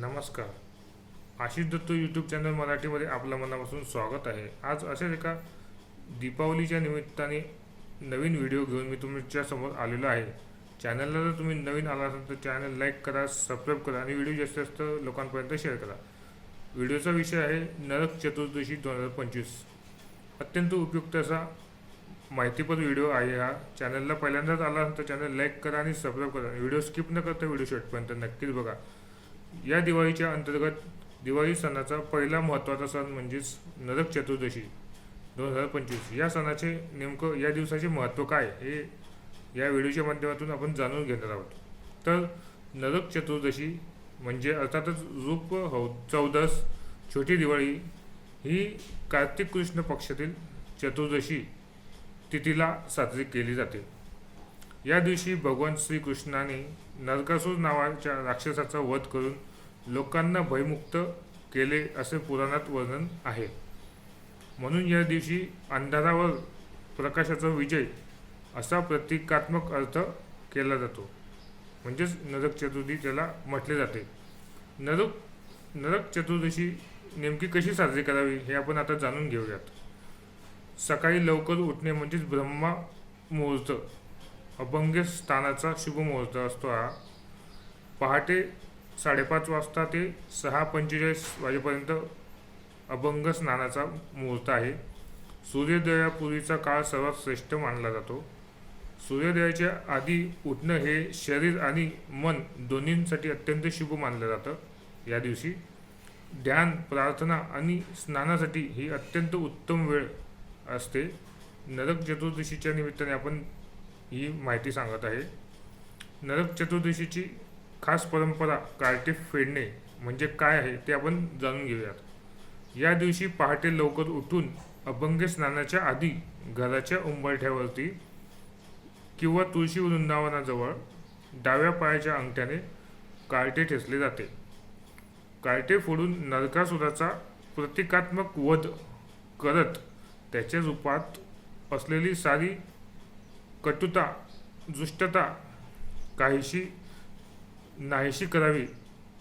नमस्कार. Ashish Datta YouTube channel मराठीमध्ये आपलं मनापासून स्वागत आहे. आज अशाच एका दीपावलीच्या निमित्ताने नवीन व्हिडिओ घेऊन मी तुमच्यासमोर आलेलो आहे. चॅनलला जर तुम्ही नवीन आला असाल तर चॅनल लाईक करा सबस्क्राईब करा आणि व्हिडिओ जास्तीत जास्त लोकांपर्यंत शेअर करा. व्हिडिओचा विषय आहे नरक चतुर्दशी दोन हजार पंचवीस. अत्यंत उपयुक्त असा माहितीपद व्हिडिओ आहे हा. चॅनलला पहिल्यांदाच आला असेल तर चॅनल लाईक करा आणि सबस्क्राईब करा. व्हिडिओ स्किप न करता व्हिडिओ शेवटपर्यंत नक्कीच बघा. या दिवाळीच्या अंतर्गत दिवाळी सणाचा पहिला महत्त्वाचा सण म्हणजेच नरक चतुर्दशी दोन हजार पंचवीस. या सणाचे नेमकं या दिवसाचे महत्त्व काय हे या व्हिडिओच्या माध्यमातून आपण जाणून घेणार आहोत. तर नरक चतुर्दशी म्हणजे अर्थातच रूप हौ चौदस छोटी दिवाळी ही कार्तिक कृष्ण पक्षातील चतुर्दशी तिथीला साजरी केली जाते. या दिवशी भगवान श्रीकृष्णाने नरकासूर नावाच्या राक्षसाचा वध करून लोकांना भयमुक्त केले असे पुराणात वर्णन आहे. म्हणून या दिवशी अंधारावर प्रकाशाचा विजय असा प्रतिकात्मक अर्थ केला जातो. म्हणजेच नरक चतुर्थी त्याला म्हटले जाते. नरक नरक चतुर्दशी नेमकी कशी साजरी करावी हे आपण आता जाणून घेऊयात. सकाळी लवकर उठणे म्हणजेच ब्रह्मा मुहूर्त. अभंग स्थानाचा शुभ मुहूर्त असतो हा. पहाटे साडेपाच वाजता ते सहा पंचेचाळीस वाजेपर्यंत अभंग स्नानाचा मुहूर्त आहे. सूर्योदयापूर्वीचा काळ सर्वात श्रेष्ठ मानला जातो. सूर्योदयाच्या आधी उठणं हे शरीर आणि मन दोन्हींसाठी अत्यंत शुभ मानलं जातं. या दिवशी ध्यान प्रार्थना आणि स्नानासाठी ही अत्यंत उत्तम वेळ असते. नरक चतुर्दशीच्या निमित्ताने आपण ही माहिती सांगत आहे. नरक चतुर्दशीची खास परंपरा कार्टे फेडणे म्हणजे काय आहे ते आपण जाणून घेऊयात. या दिवशी पहाटे लवकर उठून अभंग स्नानाच्या आधी घराच्या उंबरठ्यावरती किंवा तुळशी वृंदावनाजवळ डाव्या पायाच्या अंगठ्याने कार्टे ठेचले जाते. कार्टे फोडून नरकासुराचा प्रतिकात्मक वध करत त्याच्या रूपात असलेली सारी कटुता दुष्टता काहीशी नाहीशी करावी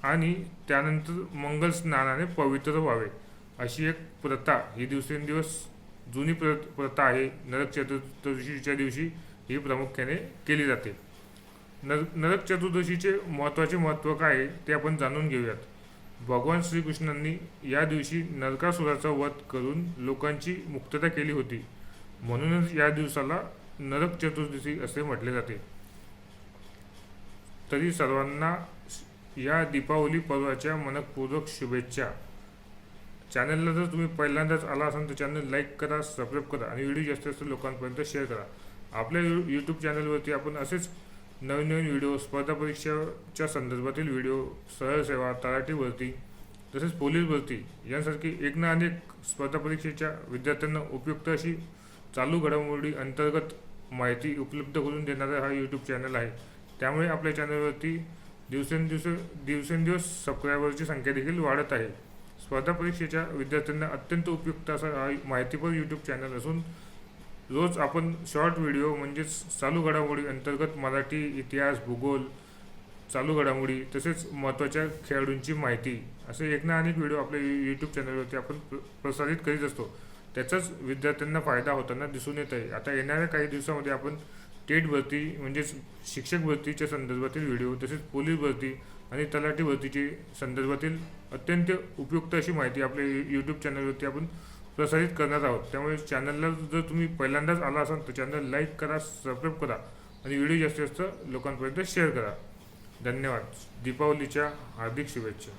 आणि त्यानंतर मंगल स्नानाने पवित्र व्हावे. अशी एक प्रथा ही दिवसेंदिवस जुनी प्र प्रथा आहे. नरक चतुर्दशीच्या दिवशी ही प्रामुख्याने केली जाते. नर नरक चतुर्दशीचे महत्त्वाचे महत्त्व काय आहे ते आपण जाणून घेऊयात. भगवान श्रीकृष्णांनी या दिवशी नरकासुराचा वध करून लोकांची मुक्तता केली होती. म्हणूनच या दिवसाला नरक चतुर्दशी असे म्हटले जाते. तरी सर्वांना या दीपावली पर्वाच्या मनपूर्वक शुभेच्छा. चॅनलला जर तुम्ही पहिल्यांदाच आला असाल तर चॅनल लाईक करा सबस्क्राईब करा आणि व्हिडिओ जास्तीत जास्त लोकांपर्यंत शेअर करा. आपल्या यू यूट्यूब चॅनलवरती आपण असेच नवीन नवीन व्हिडिओ स्पर्धा परीक्षेच्या संदर्भातील व्हिडिओ सरळ सेवा तलाठी भरती तसेच पोलीस भरती यांसारखी एक ना अनेक स्पर्धा परीक्षेच्या विद्यार्थ्यांना उपयुक्त अशी चालू घडामोडी अंतर्गत माहिती उपलब्ध करून देणारा हा यूट्यूब चॅनल आहे. त्यामुळे आपल्या चॅनलवरती दिवसेंदिवस दिवसेंदिवस सबस्क्रायबरची संख्या देखील वाढत आहे. स्पर्धा परीक्षेच्या विद्यार्थ्यांना अत्यंत उपयुक्त असा हा माहितीपर यूट्यूब चॅनल असून रोज आपण शॉर्ट व्हिडिओ म्हणजेच चालू घडामोडी अंतर्गत मराठी इतिहास भूगोल चालू घडामोडी तसेच महत्त्वाच्या खेळाडूंची माहिती असे एक ना अनेक व्हिडिओ आपल्या यूट्यूब चॅनलवरती आपण प्र प्रसारित करीत असतो. त्याचाच विद्यार्थ्यांना फायदा होताना दिसून येत आहे आता येणाऱ्या काही दिवसामध्ये आपण टेट भरती म्हणजेच शिक्षक भरतीच्या संदर्भातील व्हिडिओ तसेच पोलीस भरती आणि तलाठी भरतीची संदर्भातील अत्यंत उपयुक्त अशी माहिती आपल्या यूट्यूब चॅनलवरती आपण प्रसारित करणार आहोत. त्यामुळे चॅनलला जर तुम्ही पहिल्यांदाच आला असाल तर चॅनल लाईक करा सबस्क्राईब करा आणि व्हिडिओ जास्तीत जास्त लोकांपर्यंत शेअर करा. धन्यवाद. दीपावलीच्या हार्दिक शुभेच्छा.